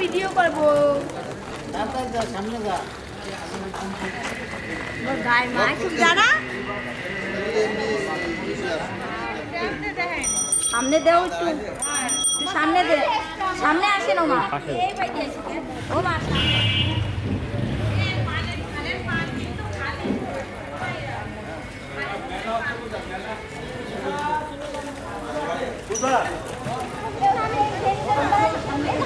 Video করব। ওর গায়ে মায় খুব জানা সামনে দেও একটু। সামনে দে। সামনে আসেন ও মা এই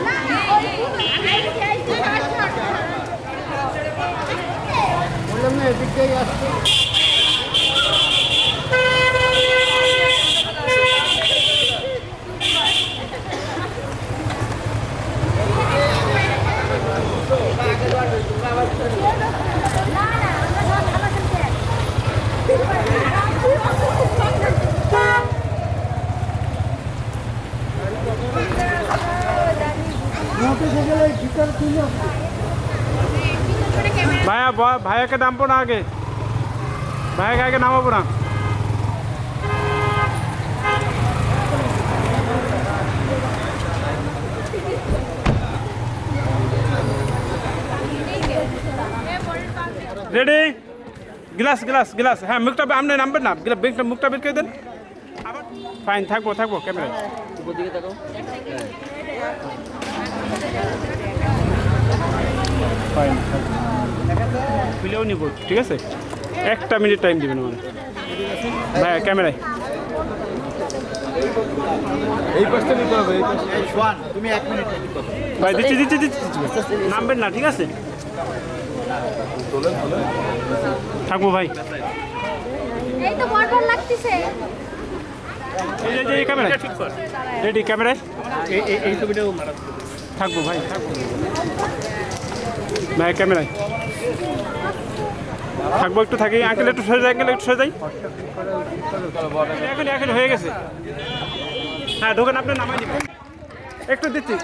পাইতে আসি ও মা ভাইয়া ব- ভাইয়াকে নামবো না আগে ভাইয়াকে আগে নামাবো না রেডি গ্লাস গ্লাস গ্লাস হ্যাঁ মুখটা আপনি নামবেন না গ্লা- মুখটা মুখটা বের করে দেন ফাইন থাকব থাকব ক্যামেরায় খুলেও নিব ঠিক আছে? একটা মিনিট টাইম দিবেন আমার ভাই ক্যামেরায়। এই পাশটা নিতে হবে এই পাশটা। সোয়ান তুমি এক মিনিট ভাই দিচ্ছি দিচ্ছি দিচ্ছি দিচ্ছি। নামবেন না ঠিক আছে? থাকব ভাই। এই তো বড় লাগতেছে। এই যে- এই যে ক্যামেরায়। রেডি ক্যামেরায়? এই ছবিটাও মারা থাকব ভাই থাকব। ভাই ক্যামেরায়। থাকব একটু থাকি আঙ্কেল একটু সরে যাই আঙ্কেল একটু সরে যাই এখন এখন হয়ে গেছে। হ্যাঁ ঢোকেন আপনি নামাই দিবেন একটু দিচ্ছি।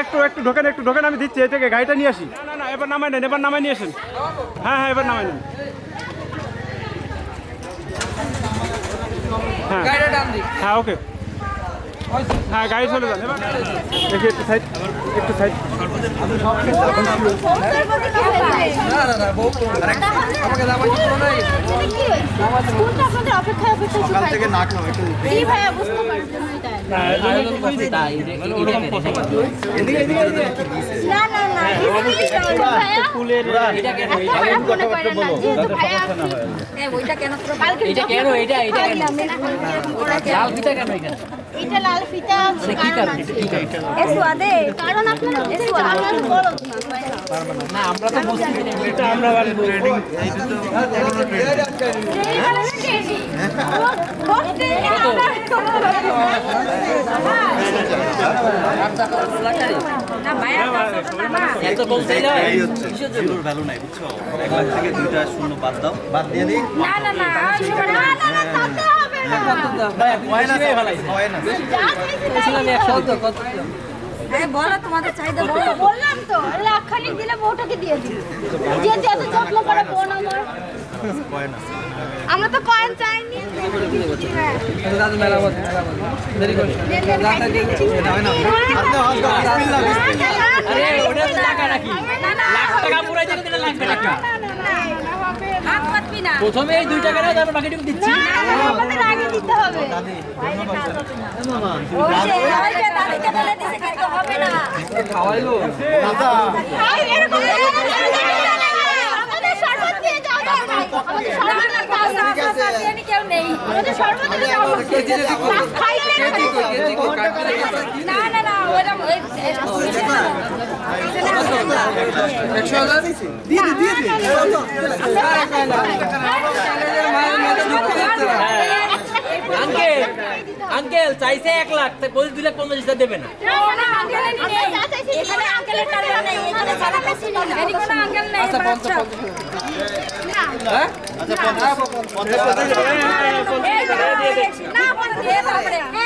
একটু একটু ঢোকেন একটু ঢোকেন আমি দিচ্ছি এই থেকে গাড়িটা নিয়ে আসি। না না না এবার নামাই নেন এবার নামাই নিয়ে আসেন। হ্যাঁ হ্যাঁ এবার নামাই নেন। হ্যাঁ। হ্যাঁ ওকে। হ্যাঁ গাড়ি চলে যান দেখি একটু সাইড একটু সাইড অপেক্ষা অপেক্ষা সকাল থেকে না খাও একটু কি ভাইয়া বুঝতে পারছেন না না না ভাইয়া খারাপ মনে কেন? এটা কেন? এটা এটা কেন? এটা লাল ফিতা কি কারণ কারণ? আছে। এ সুয়াদে কারণ আপনারা এ সুয়াদ আপনারা বলো না আমরা তো বুঝছি এটা আমরা বলব এত কম চাইলে এই হচ্ছে। জিরোর ভ্যালু নাই বুঝছ? এক লাখ থেকে দুইটা শূন্য বাদ দাও। বাদ দিয়ে দিই না না না না না না বলো তোমাদের চাহিদা বলো বললাম তো লাখখানিক দিলে বউটাকে দিয়ে যে যত যত্ন টাকা দিলে লাগবে টাকা না, না, না, না, হবে না। হাত পাতবি না। প্রথমে এই দুই টাকা নাও তারপর বাকিটুকু দিচ্ছি। না, না, আমাদের আগে দিতে হবে। এরকম আমাদের শরবত দিয়ে যাও। আমাদের শরবত কেউ নেই। আমাদের শরবত দিয়ে যাও। আঙ্কেল আঙ্কেল চাইছে এক লাখ তাই বলে দুই লাখ পঞ্চাশ হাজার দেবে না আচ্ছা পঞ্চাশ হ্যাঁ আচ্ছা পঞ্চাশ পঞ্চাশ দিয়ে।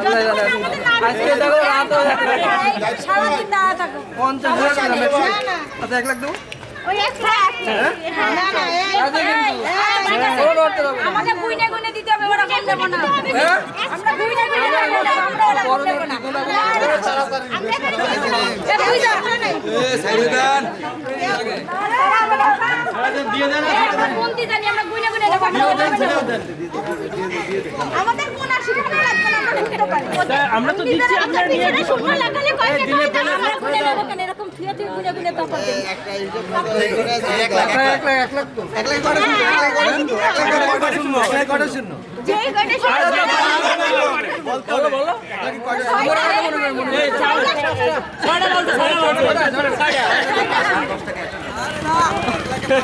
আমরা ততক্ষণ দিতে হবে সারাদিন দাঁড়া থাকো। ওই একটা গুইনে গুইনে দিতে হবে ওরা কম দেবো না। আমরা গুইনে গুইনে দেবো না আমরা ওরা কম দেবো না। আমাদের কোন আমরা তো দিচ্ছি আমরা নিয়ে লাগালে টাকা আমরা নেব কেন এরকম থুয়ে থুয়ে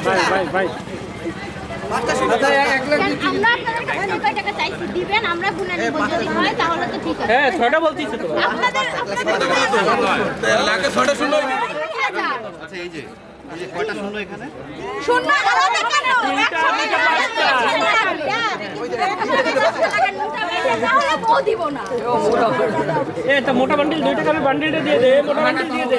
ভাই ভাই ভাই হয় হ্যাঁ বলছিস তো আচ্ছা এই যে কয়টা এখানে মোটা বান্ডিল দুই। টাকার বান্ডিলটা দিয়ে দে মোটা বান্ডিল দিয়ে দে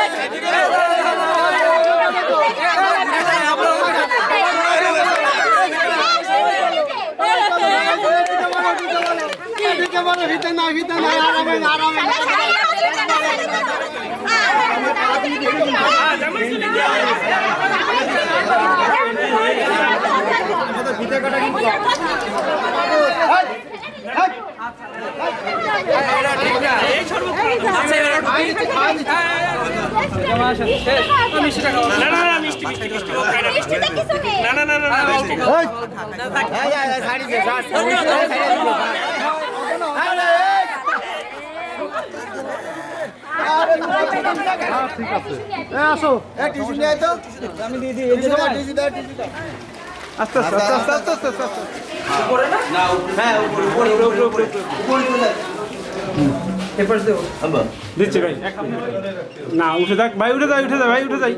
এখানে বেলেট না না না না। না না না না না, মিষ্টি আস্তে আস্তে আস্তে আস্তে আস্তে আস্তে দিচ্ছি ভাই না উঠে যাক। ভাই উঠে যাই উঠে যাই ভাই উঠে যাই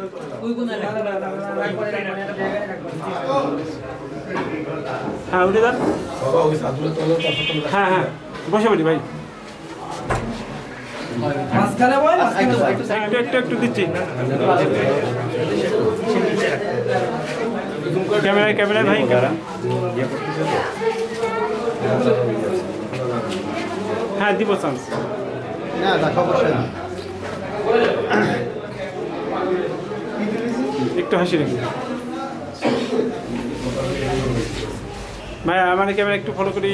হ্যাঁ উঠে যান। হ্যাঁ হ্যাঁ। বসে পড়ি ভাই। মাঝখানে বল একটু একটু একটু দিচ্ছি। ক্যামেরায় ক্যামেরায় ভাই হ্যাঁ দিব চান্স একটু হাসি রেখে। ভাই আমার ক্যামেরা একটু ফলো করি।